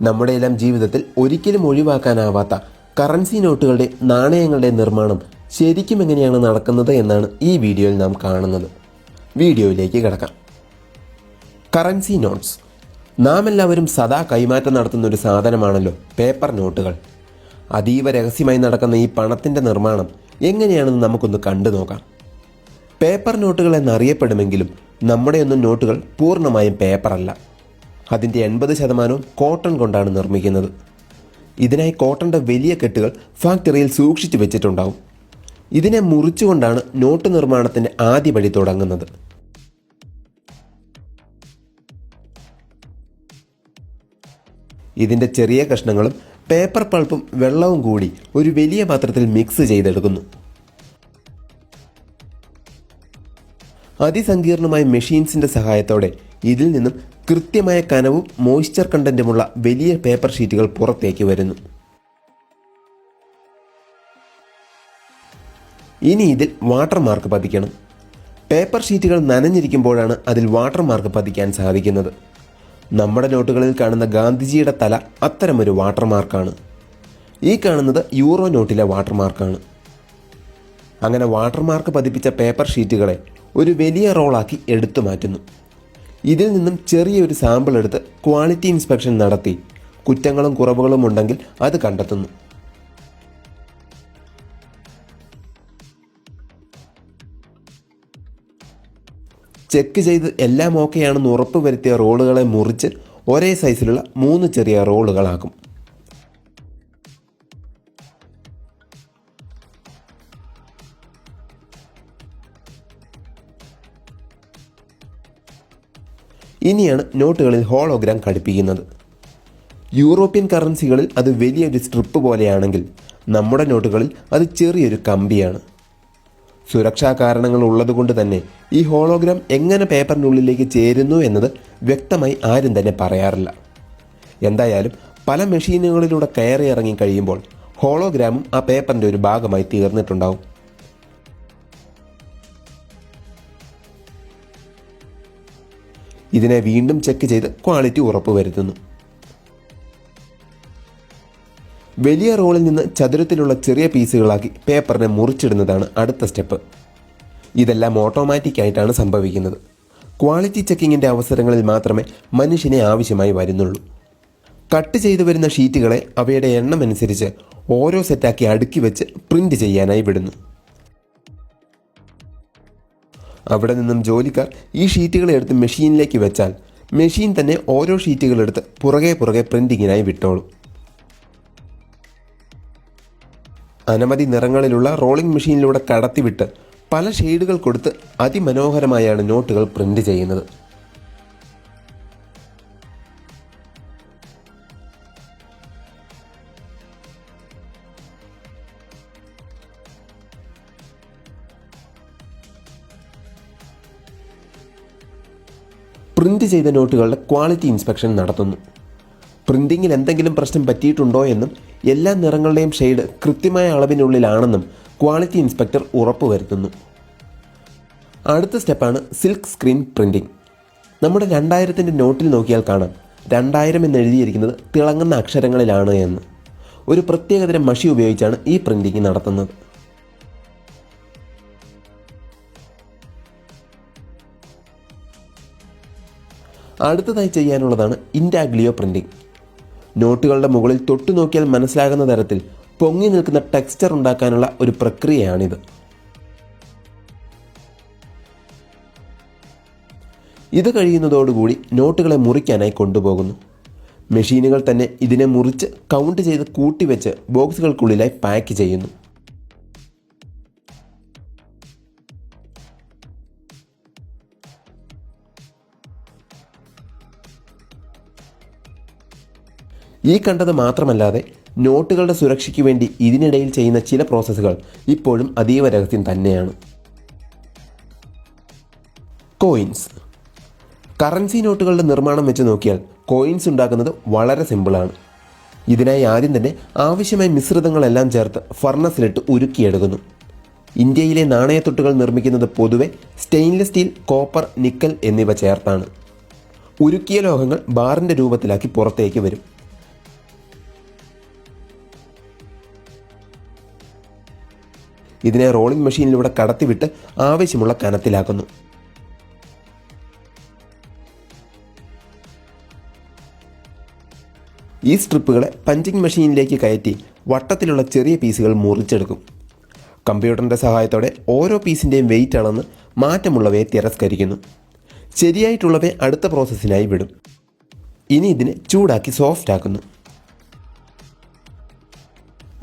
നമ്മുടെ എല്ലാം ജീവിതത്തിൽ ഒരിക്കലും ഒഴിവാക്കാനാവാത്ത കറൻസി നോട്ടുകളുടെ നാണയങ്ങളുടെ നിർമ്മാണം ശരിക്കും എങ്ങനെയാണ് നടക്കുന്നത് എന്നാണ് ഈ വീഡിയോയിൽ നാം കാണുന്നത്. വീഡിയോയിലേക്ക് കിടക്കാം. കറൻസി നോട്ട്സ് നാം എല്ലാവരും സദാ കൈമാറ്റം നടത്തുന്ന ഒരു സാധനമാണല്ലോ പേപ്പർ നോട്ടുകൾ അതീവ രഹസ്യമായി നടക്കുന്ന ഈ പണത്തിന്റെ നിർമ്മാണം എങ്ങനെയാണെന്ന് നമുക്കൊന്ന് കണ്ടു നോക്കാം. പേപ്പർ നോട്ടുകൾ എന്നറിയപ്പെടുമെങ്കിലും നമ്മുടെയൊന്നും നോട്ടുകൾ പൂർണമായും പേപ്പറല്ല അതിന്റെ എൺപത് ശതമാനവും കോട്ടൺ കൊണ്ടാണ് നിർമ്മിക്കുന്നത്. ഇതിനായി കോട്ടന്റെ വലിയ കെട്ടുകൾ ഫാക്ടറിയിൽ സൂക്ഷിച്ചു വെച്ചിട്ടുണ്ടാവും. ഇതിനെ മുറിച്ചുകൊണ്ടാണ് നോട്ട് നിർമ്മാണത്തിന്റെ ആദ്യപടി തുടങ്ങുന്നത്. ഇതിന്റെ ചെറിയ കഷ്ണങ്ങളും പേപ്പർ പൾപ്പും വെള്ളവും കൂടി ഒരു വലിയ പാത്രത്തിൽ മിക്സ് ചെയ്തെടുക്കുന്നു. അതിസങ്കീർണമായ മെഷീൻസിന്റെ സഹായത്തോടെ ഇതിൽ നിന്നും കൃത്യമായ കനവും മോയ്സ്ചർ കണ്ടന്റുമുള്ള വലിയ പേപ്പർ ഷീറ്റുകൾ പുറത്തേക്ക് വരുന്നു. ഇനി ഇതിൽ വാട്ടർ മാർക്ക് പതിക്കണം. പേപ്പർ ഷീറ്റുകൾ നനഞ്ഞിരിക്കുമ്പോഴാണ് അതിൽ വാട്ടർ മാർക്ക് പതിക്കാൻ സാധിക്കുന്നത്. നമ്മുടെ നോട്ടുകളിൽ കാണുന്ന ഗാന്ധിജിയുടെ തല അത്തരമൊരു വാട്ടർ മാർക്കാണ് ഈ കാണുന്നത് യൂറോ നോട്ടിലെ വാട്ടർ മാർക്കാണ് അങ്ങനെ വാട്ടർമാർക്ക് പതിപ്പിച്ച പേപ്പർ ഷീറ്റുകളെ ഒരു വലിയ റോളാക്കി എടുത്തു മാറ്റുന്നു. ഇതിൽ നിന്നും ചെറിയൊരു സാമ്പിൾ എടുത്ത് ക്വാളിറ്റി ഇൻസ്പെക്ഷൻ നടത്തി. കുറ്റങ്ങളും കുറവുകളും ഉണ്ടെങ്കിൽ അത് കണ്ടെത്തുന്നു. ചെക്ക് ചെയ്ത് എല്ലാം ഓക്കെയാണെന്ന് ഉറപ്പ് വരുത്തിയ റോളുകളെ മുറിച്ച് ഒരേ സൈസിലുള്ള മൂന്ന് ചെറിയ റോളുകളാക്കും. ഇനിയാണ് നോട്ടുകളിൽ ഹോളോഗ്രാം ഘടിപ്പിക്കുന്നത്. യൂറോപ്യൻ കറൻസികളിൽ അത് വലിയൊരു സ്ട്രിപ്പ് പോലെയാണെങ്കിൽ നമ്മുടെ നോട്ടുകളിൽ അത് ചെറിയൊരു കമ്പിയാണ്. സുരക്ഷാ കാരണങ്ങൾ ഉള്ളതുകൊണ്ട് തന്നെ ഈ ഹോളോഗ്രാം എങ്ങനെ പേപ്പറിനുള്ളിലേക്ക് ചേരുന്നു എന്നത് വ്യക്തമായി ആരും തന്നെ പറയാറില്ല. എന്തായാലും പല മെഷീനുകളിലൂടെ കയറി ഇറങ്ങി കഴിയുമ്പോൾ ഹോളോഗ്രാമും ആ പേപ്പറിന്റെ ഒരു ഭാഗമായി തീർന്നിട്ടുണ്ടാവും. ഇതിനെ വീണ്ടും ചെക്ക് ചെയ്ത് ക്വാളിറ്റി ഉറപ്പുവരുത്തുന്നു വലിയ റോളിൽ നിന്ന് ചതുരത്തിലുള്ള ചെറിയ പീസുകളാക്കി പേപ്പറിനെ മുറിച്ചിടുന്നതാണ് അടുത്ത സ്റ്റെപ്പ് ഇതെല്ലാം ഓട്ടോമാറ്റിക് ആയിട്ടാണ് സംഭവിക്കുന്നത്. ക്വാളിറ്റി ചെക്കിങ്ങിന്റെ അവസരങ്ങളിൽ മാത്രമേ മനുഷ്യനെ ആവശ്യമായി വരുന്നുള്ളൂ. കട്ട് ചെയ്തു വരുന്ന ഷീറ്റുകളെ അവയുടെ എണ്ണം അനുസരിച്ച് ഓരോ സെറ്റാക്കി അടുക്കി വെച്ച് പ്രിന്റ് ചെയ്യാനായി വിടുന്നു. അവിടെ നിന്നും ജോലിക്കാർ ഈ ഷീറ്റുകൾ എടുത്ത് മെഷീനിലേക്ക് വെച്ചാൽ മെഷീൻ തന്നെ ഓരോ ഷീറ്റുകൾ എടുത്ത് പുറകെ പുറകെ പ്രിന്റിങ്ങിനായി വിട്ടോളും. അനവധി നിറങ്ങളിലുള്ള റോളിംഗ് മെഷീനിലൂടെ കടത്തിവിട്ട് പല ഷെയ്ഡുകൾ കൊടുത്ത് അതിമനോഹരമായാണ് നോട്ടുകൾ പ്രിന്റ് ചെയ്യുന്നത്. പ്രിന്റ് ചെയ്ത നോട്ടുകളുടെ ക്വാളിറ്റി ഇൻസ്പെക്ഷൻ നടത്തുന്നു. പ്രിന്റിങ്ങിൽ എന്തെങ്കിലും പ്രശ്നം പറ്റിയിട്ടുണ്ടോ എന്നും എല്ലാ നിറങ്ങളുടെയും ഷെയ്ഡ് കൃത്യമായ അളവിനുള്ളിലാണെന്നും ക്വാളിറ്റി ഇൻസ്പെക്ടർ ഉറപ്പുവരുത്തുന്നു. അടുത്ത സ്റ്റെപ്പാണ് സിൽക്ക് സ്ക്രീൻ പ്രിന്റിംഗ് നമ്മുടെ രണ്ടായിരത്തിന്റെ നോട്ടിൽ നോക്കിയാൽ കാണാം. രണ്ടായിരം എന്ന് എഴുതിയിരിക്കുന്നത് തിളങ്ങുന്ന അക്ഷരങ്ങളിലാണ് എന്ന്. ഒരു പ്രത്യേകതരം മഷി ഉപയോഗിച്ചാണ് ഈ പ്രിന്റിംഗ് നടത്തുന്നത്. അടുത്തതായി ചെയ്യാനുള്ളതാണ് ഇന്റാഗ്ലിയോ പ്രിന്റിംഗ് നോട്ടുകളുടെ മുകളിൽ തൊട്ടു നോക്കിയാൽ മനസ്സിലാകുന്ന തരത്തിൽ പൊങ്ങി നിൽക്കുന്ന ടെക്സ്ചർ ഉണ്ടാക്കാനുള്ള ഒരു പ്രക്രിയയാണിത്. ഇത് കഴിയുന്നതോടുകൂടി നോട്ടുകളെ മുറിക്കാനായി കൊണ്ടുപോകുന്നു. മെഷീനുകൾ തന്നെ ഇതിനെ മുറിച്ച് കൗണ്ട് ചെയ്ത് കൂട്ടിവെച്ച് ബോക്സുകൾക്കുള്ളിലായി പാക്ക് ചെയ്യുന്നു. ഈ കണ്ടത് മാത്രമല്ലാതെ നോട്ടുകളുടെ സുരക്ഷയ്ക്ക് വേണ്ടി ഇതിനിടയിൽ ചെയ്യുന്ന ചില പ്രോസസ്സുകൾ ഇപ്പോഴും അതീവ രഹസ്യം തന്നെയാണ്. കോയിൻസ് കറൻസി നോട്ടുകളുടെ നിർമ്മാണം വെച്ച് നോക്കിയാൽ കോയിൻസ് ഉണ്ടാക്കുന്നത് വളരെ സിമ്പിളാണ് ഇതിനായി ആദ്യം തന്നെ ആവശ്യമായ മിശ്രിതങ്ങളെല്ലാം ചേർത്ത് ഫർണസിലിട്ട് ഉരുക്കിയെടുക്കുന്നു. ഇന്ത്യയിലെ നാണയത്തൊട്ടുകൾ നിർമ്മിക്കുന്നത് പൊതുവെ സ്റ്റെയിൻലെസ് സ്റ്റീൽ കോപ്പർ നിക്കൽ എന്നിവ ചേർത്താണ്. ഉരുക്കിയ ലോഹങ്ങൾ ബാറിന്റെ രൂപത്തിലാക്കി പുറത്തേക്ക് വരും. ഇതിനെ റോളിംഗ് മെഷീനിലൂടെ കടത്തിവിട്ട് ആവശ്യമുള്ള കനത്തിലാക്കുന്നു. ഈ സ്ട്രിപ്പുകളെ പഞ്ചിങ് മെഷീനിലേക്ക് കയറ്റി വട്ടത്തിലുള്ള ചെറിയ പീസുകൾ മുറിച്ചെടുക്കും. കമ്പ്യൂട്ടറിന്റെ സഹായത്തോടെ ഓരോ പീസിന്റെയും വെയിറ്റ് അളന്ന് മാറ്റമുള്ളവയെ തിരസ്കരിക്കുന്നു. ശരിയായിട്ടുള്ളവയെ അടുത്ത പ്രോസസ്സിനായി വിടും. ഇനി ഇതിനെ ചൂടാക്കി സോഫ്റ്റ് ആക്കുന്നു.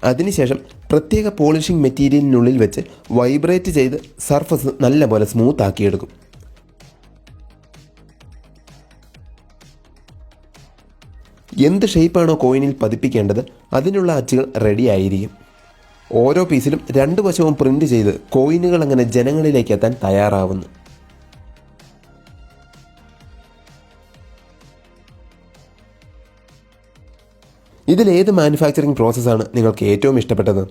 അതിനുശേഷം പ്രത്യേക പോളിഷിംഗ് മെറ്റീരിയലിനുള്ളിൽ വെച്ച് വൈബ്രേറ്റ് ചെയ്ത് സർഫസ് നല്ലപോലെ സ്മൂത്ത് ആക്കിയെടുക്കും. എന്ത് ഷേപ്പാണോ കോയിനിൽ പതിപ്പിക്കേണ്ടത് അതിനുള്ള അച്ചുകൾ റെഡി ആയിരിക്കും. ഓരോ പീസിലും രണ്ട് വശവും പ്രിന്റ് ചെയ്ത് കോയിനുകൾ അങ്ങനെ ജനങ്ങളിലേക്ക് എത്താൻ തയ്യാറാവുന്നു. ഇതിൽ ഏത് മാനുഫാക്ചറിംഗ് പ്രോസസ്സാണ് നിങ്ങൾക്ക് ഏറ്റവും ഇഷ്ടപ്പെട്ടത്?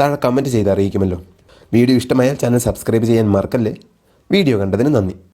താഴെ കമന്റ് ചെയ്ത് അറിയിക്കുമല്ലോ. വീഡിയോ ഇഷ്ടമായാൽ ചാനൽ സബ്സ്ക്രൈബ് ചെയ്യാൻ മറക്കല്ലേ? വീഡിയോ കണ്ടതിന് നന്ദി.